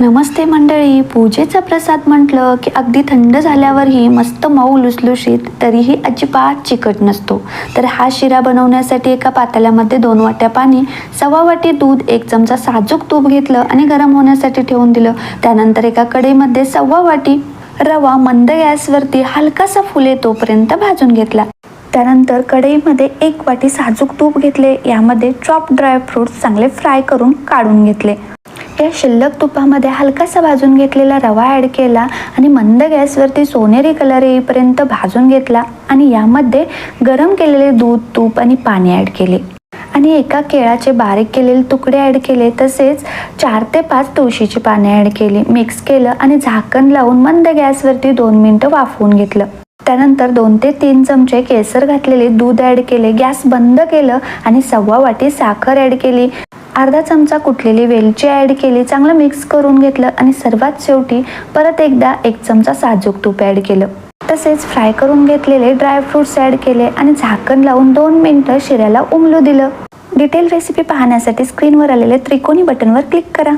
नमस्ते मंडळी. पूजेचा प्रसाद म्हटलं की अगदी थंड झाल्यावरही मस्त मऊ लुसलुशीत तरीही अजिबात चिकट नसतो. तर हा शिरा बनवण्यासाठी एका पातेल्यामध्ये दोन वाट्या पाणी सव्वा वाटी दूध एक चमचा साजूक तूप घेतलं आणि गरम होण्यासाठी ठेवून दिलं. त्यानंतर एका कढईमध्ये सव्वा वाटी रवा मंद गॅसवरती हलकासा फुले तोपर्यंत भाजून घेतला. त्यानंतर कढईमध्ये एक वाटी साजूक तूप घेतले. यामध्ये चॉप ड्रायफ्रूट्स चांगले फ्राय करून काढून घेतले. या शिल्लक तुपामध्ये हलकासा भाजून घेतलेला रवा ॲड केला आणि मंद गॅसवरती सोनेरी कलर येईपर्यंत भाजून घेतला आणि यामध्ये गरम केलेले दूध तूप आणि पाणी ॲड केले. आणि एका केळाचे बारीक केलेले तुकडे ॲड केले तसेच चार ते पाच तुळशीची पाने ॲड केली मिक्स केलं आणि झाकण लावून मंद गॅसवरती दोन मिनटं वाफवून घेतलं. त्यानंतर दोन ते तीन चमचे केसर घातलेले दूध ॲड केले गॅस बंद केलं आणि सव्वा वाटी साखर ॲड केली. अर्धा चमचा कुटलेली वेलची ॲड केली चांगलं मिक्स करून घेतलं आणि सर्वात शेवटी परत एकदा एक चमचा साजूक तूप ॲड केलं. तसेच फ्राय करून घेतलेले ड्रायफ्रुट्स ॲड केले आणि झाकण लावून दोन मिनटं शिऱ्याला उमलू दिलं. डिटेल रेसिपी पाहण्यासाठी स्क्रीनवर आलेल्या त्रिकोणी बटनवर क्लिक करा.